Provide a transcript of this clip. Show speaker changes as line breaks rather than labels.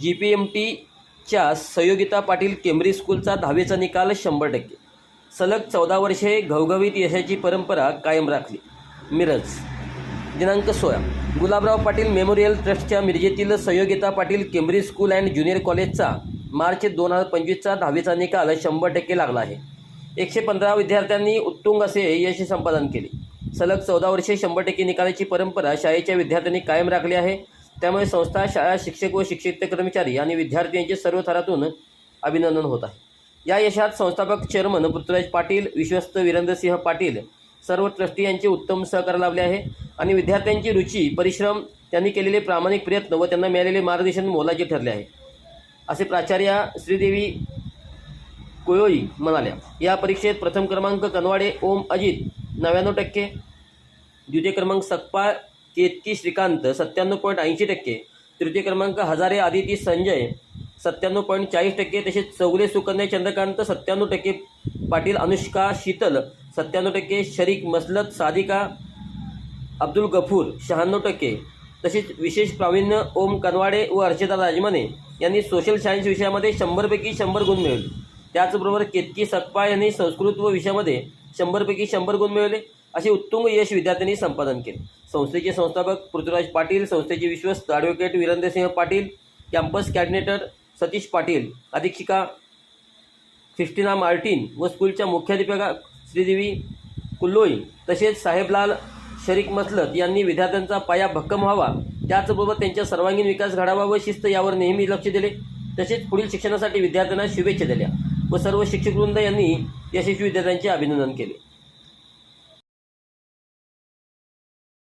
G P M टीच्या Sanyogita Patil Cambridge स्कूलचा दहावीचा निकाल शंभर टक्के. सलग चौदा वर्षे घवघवीत यशाची परंपरा कायम राखली. मिरज. दिनांक सोळा. गुलाबराव पाटील मेमोरियल ट्रस्टच्या मिरजेतील Sanyogita Patil Cambridge school and junior कॉलेजचा मार्च दोन हजार पंचवीसचा दहावीचा निकाल शंभर टक्के लागला आहे. एकशे पंधरा विद्यार्थ्यांनी उत्तुंग असे यश संपादन केले. सलग चौदा वर्षे शंभर टक्के निकालाची परंपरा शाळेच्या विद्यार्थ्यांनी कायम राखली आहे. त्यामुळे संस्था शाळा शिक्षक व शिक्षित कर्मचारी आणि विद्यार्थी यांचे सर्व थरातून अभिनंदन होत आहे. या यशात संस्थापक चेअरमन पृथ्वीराज पाटील विश्वस्त वीरेंद्रसिंह पाटील सर्व ट्रस्टी यांचे उत्तम सहकार लाभले आहे आणि विद्यार्थ्यांची रुची परिश्रम त्यांनी केलेले प्रामाणिक प्रयत्न व त्यांना मिळालेले मार्गदर्शन मोलाचे ठरले आहे. असे प्राचार्या श्रीदेवी कोयोई म्हणाल्या या परीक्षेत प्रथम क्रमांक कनवाडे ओम अजित नव्याण्णव टक्के द्वितीय क्रमांक सकपाळ केतकी श्रीकांत सत्त्याण्णव पॉईंट ऐंशी टक्के. तृतीय क्रमांक हजारे आदिती संजय सत्त्याण्णव पॉईंट चाळीस टक्के. तसेच चौगले सुकन्या चंद्रकांत सत्त्याण्णव टक्के. पाटील अनुष्का शीतल सत्त्याण्णव टक्के. शरीक मसलत सादिका अब्दुल गफूर शहाण्णव टक्के. तसेच विशेष प्रावीण्य ओम कनवाडे व अर्चिता राजमाने यांनी सोशल सायन्स विषयामध्ये शंभरपैकी शंभर गुण मिळवले. त्याचबरोबर केतकी सकपा यांनी संस्कृत व विषयामध्ये शंभरपैकी शंभर गुण मिळवले. असे उत्तुंग यश विद्यार्थ्यांनी संपादन केले. संस्थेचे संस्थापक पृथ्वीराज पाटील संस्थेचे विश्वस्त advocate Virendrasinh Patil campus coordinator Satish Patil अधीक्षिका Christina Martin व स्कूलच्या मुख्याध्यापिका श्रीदेवी कुल्लोई तसेच साहेबलाल शरीक मसलत यांनी विद्यार्थ्यांचा पाया भक्कम व्हावा. त्याचबरोबर त्यांच्या सर्वांगीण विकास घडावा व शिस्त यावर नेहमी लक्ष दिले. तसेच पुढील शिक्षणासाठी विद्यार्थ्यांना शुभेच्छा दिल्या व सर्व शिक्षकवृंद यांनी यशस्वी विद्यार्थ्यांचे अभिनंदन केले.